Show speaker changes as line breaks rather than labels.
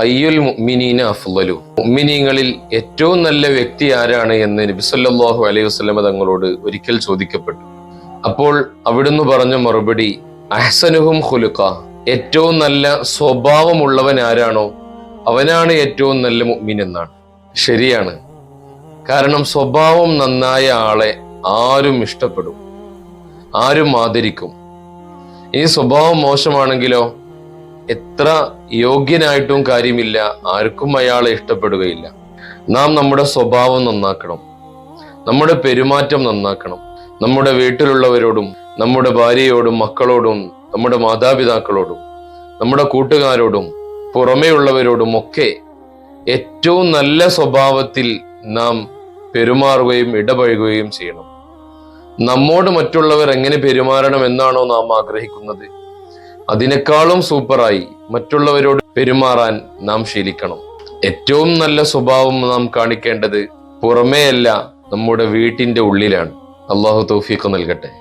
അയ്യുൽ മുഅ്മിനീന അഫ്ലു മുഅ്മിനീങ്ങളിൽ ഏറ്റവും നല്ല വ്യക്തി ആരാണ് എന്ന് നബി സല്ലല്ലാഹു അലൈഹി വസല്ലമ തങ്ങളോട് ഒരിക്കൽ ചോദിക്കപ്പെട്ടു. അപ്പോൾ അവിടുന്ന് പറഞ്ഞ മറുപടി അഹ്സനുഹും ഖുലുഖ. ഏറ്റവും നല്ല സ്വഭാവമുള്ളവൻ ആരാണോ അവനാണ് ഏറ്റവും നല്ല മുഅ്മിൻ എന്നാണ്. ശരിയാണ്. കാരണം സ്വഭാവം നന്നായ ആളെ ആരും ഇഷ്ടപ്പെടും ആരും ആദരിക്കും. ഈ സ്വഭാവം മോശമാണെങ്കിലോ? എത്ര യോഗ്യനായിട്ടും കാര്യമില്ല ആർക്കും അയാളെ ഇഷ്ടപ്പെടുകയില്ല. നാം നമ്മുടെ സ്വഭാവം നന്നാക്കണം. നമ്മുടെ പെരുമാറ്റം നന്നാക്കണം. നമ്മുടെ വീട്ടിലുള്ളവരോടും നമ്മുടെ ഭാര്യയോടും മക്കളോടും നമ്മുടെ മാതാപിതാക്കളോടും നമ്മുടെ കൂട്ടുകാരോടും പുറമേയുള്ളവരോടും ഒക്കെ ഏറ്റവും നല്ല സ്വഭാവത്തിൽ നാം പെരുമാറുകയും ഇടപഴകുകയും ചെയ്യണം. നമ്മോട് മറ്റുള്ളവർ എങ്ങനെ പെരുമാറണം എന്നാണോ നാം ആഗ്രഹിക്കുന്നത്. അതിനേക്കാളും സൂപ്പറായി മറ്റുള്ളവരോട് പെരുമാറാൻ നാം ശീലിക്കണം. ഏറ്റവും നല്ല സ്വഭാവം നാം കാണിക്കേണ്ടത് പുറമേയല്ല നമ്മുടെ വീട്ടിന്റെ ഉള്ളിലാണ്. അള്ളാഹു തൗഫീഖ് നൽകട്ടെ.